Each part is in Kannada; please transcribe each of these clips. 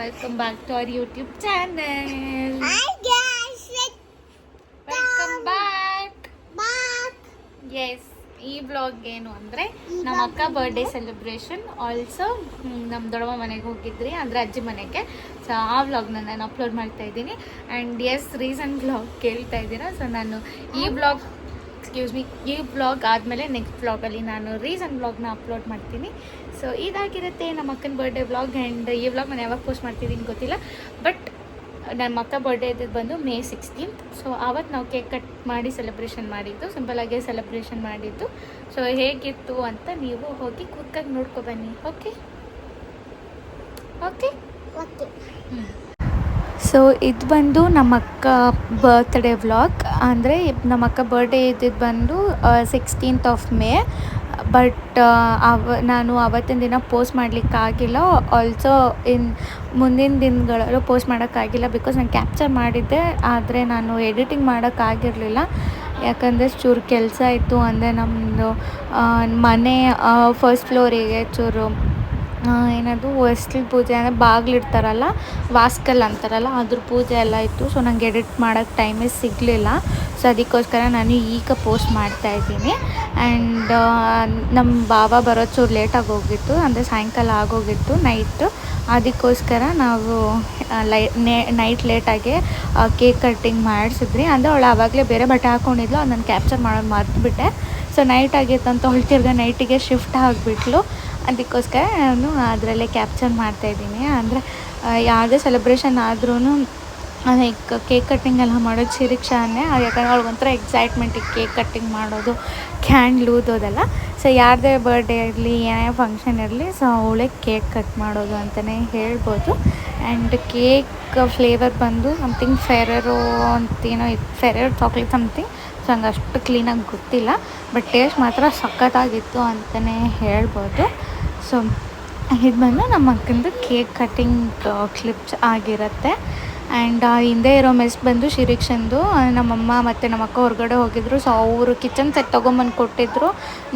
Welcome back to our YouTube channel Hi guys, welcome back back. Yes ಈ ಬ್ಲಾಗ್ ಏನು ಅಂದರೆ ನಮ್ಮ ಅಕ್ಕ ಬರ್ಡೇ ಸೆಲೆಬ್ರೇಷನ್ ಆಲ್ಸೋ ನಮ್ಮ ದೊಡ್ಡಮ್ಮ ಮನೆಗೆ ಹೋಗಿದ್ರಿ ಅಂದರೆ ಅಜ್ಜಿ ಮನೆಗೆ. ಸೊ ಆ ವ್ಲಾಗ್ನ ನಾನು ಅಪ್ಲೋಡ್ ಮಾಡ್ತಾ ಇದ್ದೀನಿ. ಆ್ಯಂಡ್ ಎಸ್ ರೀಸನ್ ಬ್ಲಾಗ್ ಕೇಳ್ತಾ ಇದ್ದೀರಾ? ಸೊ ನಾನು ಈ ಬ್ಲಾಗ್ ಎಕ್ಸ್ಕ್ಯೂಸ್ ಮೀ ಈ ಬ್ಲಾಗ್ ಆದಮೇಲೆ ನೆಕ್ಸ್ಟ್ ಬ್ಲಾಗಲ್ಲಿ ನಾನು ರೀಸನ್ ಬ್ಲಾಗ್ನ ಅಪ್ಲೋಡ್ ಮಾಡ್ತೀನಿ. ಸೊ ಇದಾಗಿರುತ್ತೆ ನಮ್ಮ ಅಕ್ಕನ ಬರ್ಡೇ ವ್ಲಾಗ್ ಆ್ಯಂಡ್ ಈ ವ್ಲಾಗ್ ನಾನು ಯಾವಾಗ ಪೋಸ್ಟ್ ಮಾಡ್ತಿದ್ದೀನಿ ಗೊತ್ತಿಲ್ಲ. ಬಟ್ ನನ್ನ ಮಕ್ಕ ಬರ್ಡೇ ಇದ್ದಿದ್ದು ಬಂದು ಮೇ ಸಿಕ್ಸ್ಟೀನ್ತ್ ಸೊ ಆವತ್ತು ನಾವು ಕೇಕ್ ಕಟ್ ಮಾಡಿ ಸೆಲೆಬ್ರೇಷನ್ ಮಾಡಿದ್ದು ಸಿಂಪಲಾಗಿ ಸೆಲೆಬ್ರೇಷನ್ ಮಾಡಿದ್ದು. ಸೊ ಹೇಗಿತ್ತು ಅಂತ ನೀವು ಹೋಗಿ ಕ್ವಿಕ್ಕಾಗಿ ನೋಡ್ಕೊ ಬನ್ನಿ. Okay okay Okay. ಸೊ ಇದು ಬಂದು ನಮ್ಮ ಅಕ್ಕ ಬರ್ತ್ಡೇ ವ್ಲಾಗ್ ಅಂದರೆ ನಮ್ಮ ಅಕ್ಕ ಬರ್ಡೇ ಇದ್ದಿದ್ದು ಬಂದು ಸಿಕ್ಸ್ಟೀನ್ತ್ ಆಫ್ ಮೇ ಬಟ್ ಅವ, ನಾನು ಅವತ್ತಿನ ದಿನ ಪೋಸ್ಟ್ ಮಾಡಲಿಕ್ಕಾಗಿಲ್ಲ. ಆಲ್ಸೋ ಇನ್ ಮುಂದಿನ ದಿನಗಳಲ್ಲೂ ಪೋಸ್ಟ್ ಮಾಡೋಕ್ಕಾಗಿಲ್ಲ ಬಿಕಾಸ್ ನಾನು ಕ್ಯಾಪ್ಚರ್ ಮಾಡಿದ್ದೆ. ಆದರೆ ನಾನು ಎಡಿಟಿಂಗ್ ಮಾಡೋಕ್ಕಾಗಿರಲಿಲ್ಲ. ಯಾಕಂದರೆ ಚೂರು ಕೆಲಸ ಇತ್ತು. ಅಂದರೆ ನಮ್ಮದು ಮನೆ ಫಸ್ಟ್ ಫ್ಲೋರಿಗೆ ಚೂರು ಏನದು ಹೊಸ್ಲು ಪೂಜೆ ಅಂದರೆ ಬಾಗಿಲಿಡ್ತಾರಲ್ಲ ವಾಸ್ಕಲ್ ಅಂತಾರಲ್ಲ, ಅದ್ರ ಪೂಜೆ ಎಲ್ಲ ಇತ್ತು. ಸೊ ನಂಗೆ ಎಡಿಟ್ ಮಾಡೋಕ್ಕೆ ಟೈಮೇ ಸಿಗಲಿಲ್ಲ. ಸೊ ಅದಕ್ಕೋಸ್ಕರ ನಾನು ಈಗ ಪೋಸ್ಟ್ ಮಾಡ್ತಾ ಇದ್ದೀನಿ. ಆ್ಯಂಡ್ ನಮ್ಮ ಬಾಬಾ ಬರೋ ಚೂರು ಲೇಟಾಗಿ ಹೋಗಿತ್ತು. ಅಂದರೆ ಸಾಯಂಕಾಲ ಆಗೋಗಿತ್ತು ನೈಟ್ ಅದಕ್ಕೋಸ್ಕರ ನಾವು ಲೈ ನೈಟ್ ಲೇಟಾಗಿ ಕೇಕ್ ಕಟ್ಟಿಂಗ್ ಮಾಡಿಸಿದ್ರಿ ಅಂದರೆ ಅವಳು ಆವಾಗಲೇ ಬೇರೆ ಬಟ್ಟೆ ಹಾಕ್ಕೊಂಡಿದ್ಲು ನಾನು ಕ್ಯಾಪ್ಚರ್ ಮಾಡೋದು ಮರ್ತುಬಿಟ್ಟೆ. ಸೊ ನೈಟ್ ಆಗಿತ್ತು ಅಂತ ತಿರ್ಗಾ ನೈಟಿಗೆ ಶಿಫ್ಟ್ ಆಗಿಬಿಟ್ಲು. ಅದಕ್ಕೋಸ್ಕರ ನಾನು ಅದರಲ್ಲೇ ಕ್ಯಾಪ್ಚರ್ ಮಾಡ್ತಾಯಿದ್ದೀನಿ ಅಂದರೆ ಯಾವುದೇ ಸೆಲೆಬ್ರೇಷನ್ ಆದ್ರೂ ಲೈಕ್ ಕೇಕ್ ಕಟ್ಟಿಂಗ್ ಎಲ್ಲ ಮಾಡೋದು ಶಿರಿಕ್ಷಾನೇ. ಯಾಕಂದ್ರೆ ಅವ್ಳಿಗೊಂಥರ ಎಕ್ಸೈಟ್ಮೆಂಟ್ ಈ ಕೇಕ್ ಕಟ್ಟಿಂಗ್ ಮಾಡೋದು ಕ್ಯಾಂಡ್ಲ್ ಊದೋದೆಲ್ಲ. ಸೊ ಯಾರದೇ ಬರ್ಡೇ ಇರಲಿ, ಏನೇ ಫಂಕ್ಷನ್ ಇರಲಿ ಸೊ ಅವಳೇ ಕೇಕ್ ಕಟ್ ಮಾಡೋದು ಅಂತಲೇ ಹೇಳ್ಬೋದು. ಆ್ಯಂಡ್ ಕೇಕ್ ಫ್ಲೇವರ್ ಬಂದು ಸಮಥಿಂಗ್ ಫೆರರೋ ಅಂತೇನೋ ಫೆರರ್ ಚಾಕ್ಲೇಟ್ ಸಮಥಿಂಗ್ ಸೊ ಹಂಗೆ ಅಷ್ಟು ಕ್ಲೀನಾಗಿ ಗೊತ್ತಿಲ್ಲ ಬಟ್ ಟೇಸ್ಟ್ ಮಾತ್ರ ಸಖತ್ತಾಗಿತ್ತು ಅಂತಲೇ ಹೇಳ್ಬೋದು. ಸೊ ಇದು ಬಂದು ನಮ್ಮ ಅಕ್ಕಂದು ಕೇಕ್ ಕಟ್ಟಿಂಗ್ ಕ್ಲಿಪ್ಸ್ ಆಗಿರುತ್ತೆ. ಆ್ಯಂಡ್ ಹಿಂದೆ ಇರೋ ಮೆಸ್ ಬಂದು ಶಿರೀಕ್ಷಂದು ನಮ್ಮಮ್ಮ ಮತ್ತು ನಮ್ಮ ಅಕ್ಕ ಹೊರಗಡೆ ಹೋಗಿದ್ರು. ಸೊ ಅವರು ಕಿಚನ್ ಸೆಟ್ ತೊಗೊಂಬಂದು ಕೊಟ್ಟಿದ್ರು.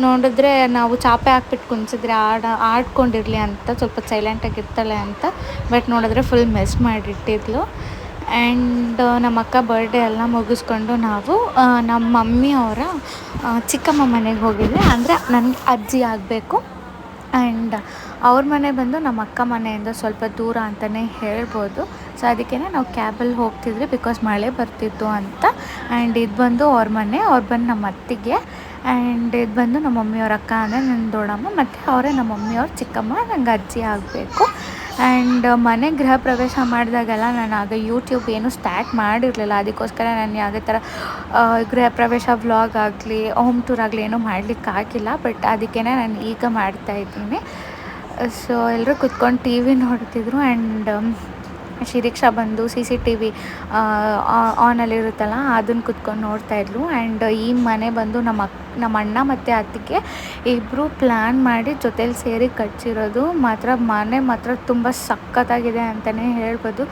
ನೋಡಿದ್ರೆ ನಾವು ಚಾಪೆ ಹಾಕ್ಬಿಟ್ಟು ಕುಣಿಸಿದ್ರೆ ಆಡ, ಆಡ್ಕೊಂಡಿರಲಿ ಅಂತ ಸ್ವಲ್ಪ ಸೈಲೆಂಟಾಗಿರ್ತಾಳೆ ಅಂತ ಬಟ್ ನೋಡಿದ್ರೆ ಫುಲ್ ಮೆಸ್ ಮಾಡಿಟ್ಟಿದ್ಲು. ಆ್ಯಂಡ್ ನಮ್ಮ ಅಕ್ಕ ಬರ್ಡೇ ಎಲ್ಲ ಮುಗಿಸ್ಕೊಂಡು ನಾವು ನಮ್ಮ ಮಮ್ಮಿ ಅವರ ಚಿಕ್ಕಮ್ಮ ಮನೆಗೆ ಹೋಗಿದ್ವಿ. ಅಂದರೆ ನನಗೆ ಅಜ್ಜಿ ಆಗಬೇಕು. ಆ್ಯಂಡ್ ಅವ್ರ ಮನೆ ಬಂದು ನಮ್ಮ ಅಕ್ಕ ಮನೆಯಿಂದ ಸ್ವಲ್ಪ ದೂರ ಅಂತಲೇ ಹೇಳ್ಬೋದು. ಸೊ ಅದಕ್ಕೆ ನಾವು ಕ್ಯಾಬಲ್ಲಿ ಹೋಗ್ತಿದ್ವಿ ಬಿಕಾಸ್ ಮಳೆ ಬರ್ತಿತ್ತು ಅಂತ. ಆ್ಯಂಡ್ ಇದು ಬಂದು ಅವ್ರ ಮನೆ, ಅವ್ರು ಬಂದು ನಮ್ಮ ಅತ್ತಿಗೆ. ಆ್ಯಂಡ್ ಇದು ಬಂದು ನಮ್ಮ ಮಮ್ಮಿಯವ್ರ ಅಕ್ಕ ಅಂದರೆ ನನ್ನ ದೊಡ್ಡಮ್ಮ. ಮತ್ತು ಅವರೇ ನಮ್ಮ ಮಮ್ಮಿಯವ್ರ ಚಿಕ್ಕಮ್ಮ, ನಂಗೆ ಅಜ್ಜಿ ಆಗಬೇಕು. ಆ್ಯಂಡ್ ಮನೆ ಗೃಹ ಪ್ರವೇಶ ಮಾಡಿದಾಗೆಲ್ಲ ನಾನು ಆಗ ಯೂಟ್ಯೂಬ್ ಏನು ಸ್ಟಾರ್ಟ್ ಮಾಡಿರಲಿಲ್ಲ. ಅದಕ್ಕೋಸ್ಕರ ನಾನು ಯಾವುದೇ ಥರ ಗೃಹ ಪ್ರವೇಶ ವ್ಲಾಗ್ ಆಗಲಿ ಹೋಮ್ ಟೂರ್ ಆಗಲಿ ಏನೂ ಮಾಡಲಿಕ್ಕಾಗಿಲ್ಲ ಬಟ್ ಅದಕ್ಕೇ ನಾನು ಈಗ ಮಾಡ್ತಾ ಇದ್ದೀನಿ. ಸೊ ಎಲ್ಲರೂ ಕುತ್ಕೊಂಡು ಟಿ ವಿ ನೋಡ್ತಿದ್ರು. ಆ್ಯಂಡ್ ಶಿರೀಕ್ಷಾ ಬಂದು ಸಿ ಸಿ ಟಿ ವಿ ಆನಲ್ಲಿರುತ್ತಲ್ಲ ಅದನ್ನು ಕುತ್ಕೊಂಡು ನೋಡ್ತಾಯಿದ್ಲು ಆ್ಯಂಡ್ ಈ ಮನೆ ಬಂದು ನಮ್ಮ ಅಕ್ ನಮ್ಮ ಅಣ್ಣ ಮತ್ತು ಅತ್ತಿಗೆ ಇಬ್ಬರು ಪ್ಲ್ಯಾನ್ ಮಾಡಿ ಜೊತೇಲಿ ಸೇರಿ ಕಟ್ಸಿರೋದು. ಮಾತ್ರ ಮನೆ ಮಾತ್ರ ತುಂಬ ಸಖತ್ತಾಗಿದೆ ಅಂತಲೇ ಹೇಳ್ಬೋದು.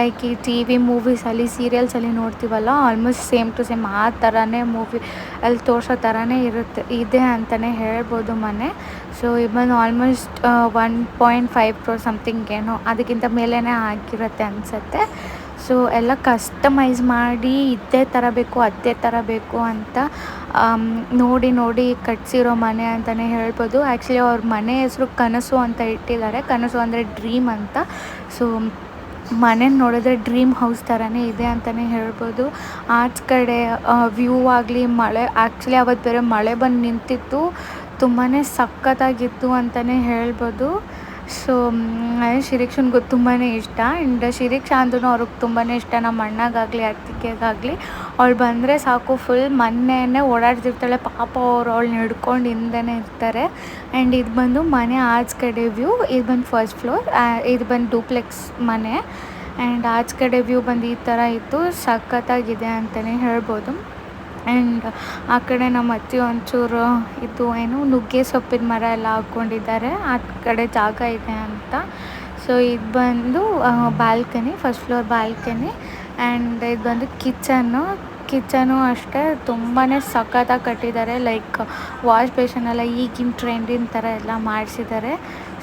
ಲೈಕ್ ಈ ಟಿ ವಿ ಮೂವೀಸಲ್ಲಿ ಸೀರಿಯಲ್ಸಲ್ಲಿ ನೋಡ್ತೀವಲ್ಲ ಆಲ್ಮೋಸ್ಟ್ ಸೇಮ್ ಟು ಸೇಮ್ ಆ ಥರನೇ ಮೂವಿ ಅಲ್ಲಿ ತೋರಿಸೋ ಥರನೇ ಇರುತ್ತೆ, ಇದೆ ಅಂತಲೇ ಹೇಳ್ಬೋದು ಮನೆ. So even almost one point five crore something ಏನೋ ಅದಕ್ಕಿಂತ ಮೇಲೇ ಆಗಿರುತ್ತೆ ಅನಿಸುತ್ತೆ. ಸೊ ಎಲ್ಲ ಕಸ್ಟಮೈಸ್ ಮಾಡಿ ಇದೇ ಥರ ಬೇಕು, ಅದೇ ಥರ ಬೇಕು ಅಂತ ನೋಡಿ ನೋಡಿ ಕಟ್ಸಿರೋ ಮನೆ ಅಂತಲೇ ಹೇಳ್ಬೋದು. ಆ್ಯಕ್ಚುಲಿ ಅವ್ರ ಮನೆ ಹೆಸರು ಕನಸು ಅಂತ ಇಟ್ಟಿದ್ದಾರೆ. ಕನಸು ಅಂದರೆ ಡ್ರೀಮ್ ಅಂತ. ಸೊ ಮನೆ ನೋಡಿದ್ರೆ ಡ್ರೀಮ್ ಹೌಸ್ ಥರನೇ ಇದೆ ಅಂತಲೇ ಹೇಳ್ಬೋದು. ಆಚೆ ಕಡೆ ವ್ಯೂ ಆಗಲಿ, ಮಳೆ ಆ್ಯಕ್ಚುಲಿ ಅವತ್ತು ಬೇರೆ ಮಳೆ ಬಂದು ನಿಂತಿತ್ತು. ತುಂಬಾ ಸಖತ್ತಾಗಿತ್ತು ಅಂತಲೇ ಹೇಳ್ಬೋದು. ಸೊ ಶಿರೀಕ್ಷನ್ಗೂ ತುಂಬಾ ಇಷ್ಟ. ಆ್ಯಂಡ್ ಶಿರೀಕ್ಷಾ ಅಂದ್ರೂ ಅವ್ರಿಗೆ ತುಂಬಾ ಇಷ್ಟ. ನಮ್ಮ ಅಣ್ಣಗಾಗಲಿ, ಅತ್ತಿಗೆಗಾಗಲಿ, ಅವಳು ಬಂದರೆ ಸಾಕು ಫುಲ್ ಮೊನ್ನೆನೇ ಓಡಾಡ್ತಿರ್ತಾಳೆ. ಪಾಪ ಅವ್ರು ಅವಳನ್ನ ಹಿಡ್ಕೊಂಡು ಹಿಂದೆ ಇರ್ತಾರೆ. ಆ್ಯಂಡ್ ಇದು ಬಂದು ಮನೆ ಆಚೆ ಕಡೆ ವ್ಯೂ, ಇದು ಬಂದು ಫಸ್ಟ್ ಫ್ಲೋರ್ ಇದು ಬಂದು ಡೂಪ್ಲೆಕ್ಸ್ ಮನೆ. ಆ್ಯಂಡ್ ಆಚೆ ಕಡೆ ವ್ಯೂ ಬಂದು ಈ ಥರ ಇತ್ತು. ಸಖತ್ತಾಗಿದೆ ಅಂತಲೇ ಹೇಳ್ಬೋದು. ಆ್ಯಂಡ್ ಆ ಕಡೆ ನಮ್ಮ ಅತ್ತಿ ಒಂಚೂರು ಇದು ಏನು ನುಗ್ಗೆ ಸೊಪ್ಪಿನ ಮರ ಎಲ್ಲ ಹಾಕ್ಕೊಂಡಿದ್ದಾರೆ. ಆ ಕಡೆ ಜಾಗ ಇದೆ ಅಂತ. ಸೊ ಇದು ಬಂದು balcony first floor balcony and ಇದು ಬಂದು ಕಿಚನ್ನು ಕಿಚನು ಅಷ್ಟೇ ತುಂಬಾ ಸಖತ್ತಾಗಿ ಕಟ್ಟಿದ್ದಾರೆ. ಲೈಕ್ ವಾಶ್ ಬೇಷನ್ ಎಲ್ಲ ಈಗಿನ ಟ್ರೆಂಡಿನ ಥರ ಎಲ್ಲ ಮಾಡಿಸಿದ್ದಾರೆ.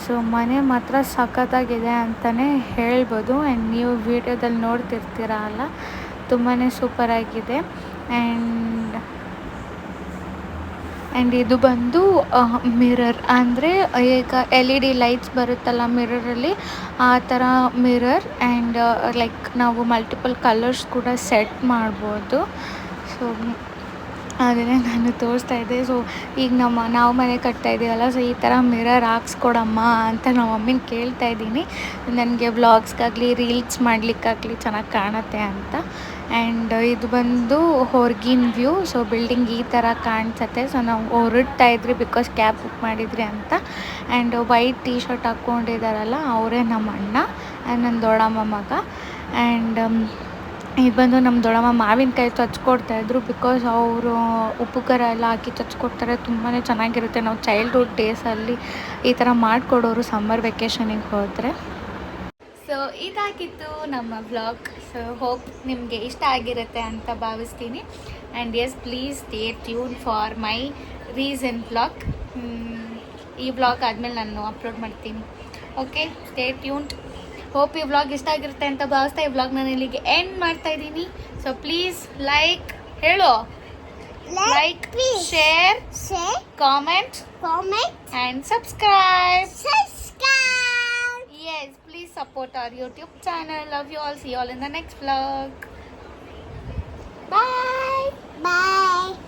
ಸೊ ಮನೆ ಮಾತ್ರ ಸಖತ್ತಾಗಿದೆ ಅಂತಲೇ ಹೇಳ್ಬೋದು. ಆ್ಯಂಡ್ ನೀವು ವೀಡಿಯೋದಲ್ಲಿ ನೋಡ್ತಿರ್ತೀರ ಅಲ್ಲ? ತುಂಬಾ ಸೂಪರಾಗಿದೆ ಆ್ಯಂಡ್ ಆ್ಯಂಡ್ ಇದು ಬಂದು ಮಿರರ್ ಅಂದರೆ, ಈಗ ಎಲ್ ಇ ಡಿ ಲೈಟ್ಸ್ ಬರುತ್ತಲ್ಲ ಮಿರರಲ್ಲಿ ಆ ಥರ ಮಿರರ್ ಆ್ಯಂಡ್ ಲೈಕ್ ನಾವು ಮಲ್ಟಿಪಲ್ ಕಲರ್ಸ್ ಕೂಡ ಸೆಟ್ ಮಾಡ್ಬೋದು. ಸೊ ಅದನ್ನೇ ನಾನು ತೋರಿಸ್ತಾ ಇದ್ದೆ, ಸೊ, ಈಗ ನಮ್ಮ, ನಾವು ಮನೆ ಕಟ್ತಾ ಇದ್ದೀವಲ್ಲ ಸೊ, ಈ ಥರ ಮಿರರ್ ಹಾಕ್ಸ್ಕೊಡಮ್ಮ ಅಂತ ನಮ್ಮ ಮಮ್ಮಿನ ಕೇಳ್ತಾ ಇದ್ದೀನಿ. ನನಗೆ ಬ್ಲಾಗ್ಸ್ಗಾಗಲಿ ರೀಲ್ಸ್ ಮಾಡಲಿಕ್ಕಾಗಲಿ ಚೆನ್ನಾಗಿ ಕಾಣುತ್ತೆ ಅಂತ. ಆ್ಯಂಡ್ ಇದು ಬಂದು ಹೊರಗಿನ ವ್ಯೂ, ಸೊ, ಬಿಲ್ಡಿಂಗ್ ಈ ಥರ ಕಾಣಿಸುತ್ತೆ. ಸೊ, ನಾವು ಹೊರಡ್ತಾ ಇದ್ರಿ ಬಿಕಾಸ್ ಕ್ಯಾಬ್ ಬುಕ್ ಮಾಡಿದ್ರಿ ಅಂತ. ಆ್ಯಂಡ್ ವೈಟ್ ಟೀ ಶರ್ಟ್ ಹಾಕ್ಕೊಂಡಿದ್ದಾರಲ್ಲ ಅವರೇ ನಮ್ಮ ಅಣ್ಣ ಆ್ಯಂಡ್ ನನ್ನ ದೊಡ್ಡಮ್ಮ ಮಗ. ಆ್ಯಂಡ್ ಇದು ಬಂದು ನಮ್ಮ ದೊಡ್ಡಮ್ಮ ಮಾವಿನಕಾಯಿ ಚಚ್ಕೊಡ್ತಾಯಿದ್ರು ಬಿಕಾಸ್ ಅವರು ಉಪ್ಪು ಖಾರ ಎಲ್ಲ ಹಾಕಿ ಚಚ್ಕೊಡ್ತಾರೆ ತುಂಬಾ ಚೆನ್ನಾಗಿರುತ್ತೆ. ನಾವು ಚೈಲ್ಡ್ಹುಡ್ ಡೇಸಲ್ಲಿ ಈ ಥರ ಮಾಡಿಕೊಡೋರು ಸಮ್ಮರ್ ವೆಕೇಷನಿಗೆ ಹೋದರೆ. ಸೊ ಇದಾಗಿತ್ತು ನಮ್ಮ ಬ್ಲಾಗ್ ಸೊ ಹೋಪ್ ನಿಮಗೆ ಇಷ್ಟ ಆಗಿರುತ್ತೆ ಅಂತ ಭಾವಿಸ್ತೀನಿ. And yes please stay tune for my reason blog ಈ ಬ್ಲಾಗ್ ಆದಮೇಲೆ ನಾನು ಅಪ್ಲೋಡ್ ಮಾಡ್ತೀನಿ. ಓಕೆ ಸ್ಟೇ ಟ್ಯೂನ್ಡ್ ಹೋಪ್ ಈ ವ್ಲಾಗ್ ಇಷ್ಟ ಆಗಿರುತ್ತೆ ಅಂತ ಭಾವಿಸ್ತಾ ಈ ವ್ಲಾಗ್ ನಾನು ಇಲ್ಲಿಗೆ ಎಂಡ್ ಮಾಡ್ತಾ ಇದ್ದೀನಿ ಸೊ ಪ್ಲೀಸ್ ಲೈಕ್ ಹೇಳು like please. Share Share, comment comment, and subscribe subscribe. Yes, please support our YouTube channel. Love you all. See you all in the next vlog. Bye. Bye.